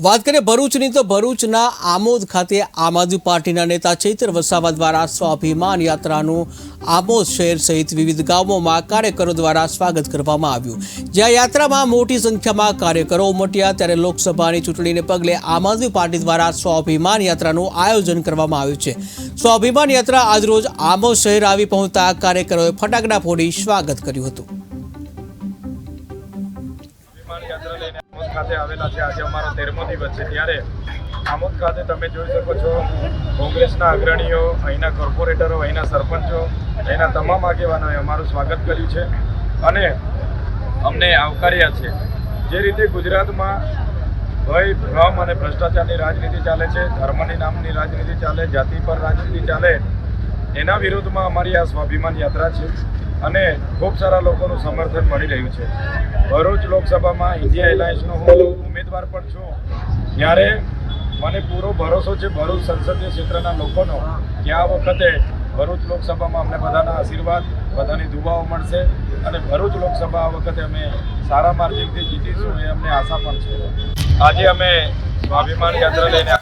વાત કરીએ ભરૂચની, તો ભરૂચના આમોદ ખાતે આમ આદમી પાર્ટીના નેતા ચૈતર વસાવા દ્વારા સ્વાભિમાન યાત્રાનું આમોદ શહેર સહિત વિવિધ ગામોમાં કાર્યકરો દ્વારા સ્વાગત કરવામાં આવ્યું. જ્યાં યાત્રામાં મોટી સંખ્યામાં કાર્યકરો ઉમટ્યા, ત્યારે લોકસભાની ચૂંટણીને પગલે આમ આદમી પાર્ટી દ્વારા સ્વાભિમાન યાત્રાનું આયોજન કરવામાં આવ્યું છે. સ્વાભિમાન યાત્રા આજરોજ આમોદ શહેર આવી પહોંચતા કાર્યકરોએ ફટાકડા ફોડી સ્વાગત કર્યું હતું. ખાતે આવેલા છે. આજે અમારો તેરમો દિવસ છે. ત્યારે આમોદ ખાતે તમે જોઈ શકો છો, કોંગ્રેસના અગ્રણીઓ, અહીંના કોર્પોરેટરો, અહીંના સરપંચો, અહીંના તમામ આગેવાનોએ અમારું સ્વાગત કર્યું છે. અને અમને આવકાર્યા છે. જે રીતે ગુજરાતમાં ભય, ભ્રમ અને ભ્રષ્ટાચારની રાજનીતિ ચાલે છે, ધર્મની નામની રાજનીતિ ચાલે, જાતિ પર રાજનીતિ ચાલે, એના વિરોધમાં અમારી આ સ્વાભિમાન યાત્રા છે. અને ખૂબ સારા લોકોનું સમર્થન મળી રહ્યું છે. ભરૂચ લોકસભામાં ઇન્ડિયા એલાયન્સનો હું ઉમેદવાર પણ છું. ત્યારે મને પૂરો ભરોસો છે ભરૂચ સંસદીય ક્ષેત્રના લોકોનો કે આ વખતે ભરૂચ લોકસભામાં અમને બધાના આશીર્વાદ, બધાની દુવાઓ મળશે અને ભરૂચ લોકસભા આ વખતે અમે સારા માર્જિનથી જીતીશું એ અમને આશા પણ છે. આજે અમે સ્વાભિમાન યાત્રા લઈને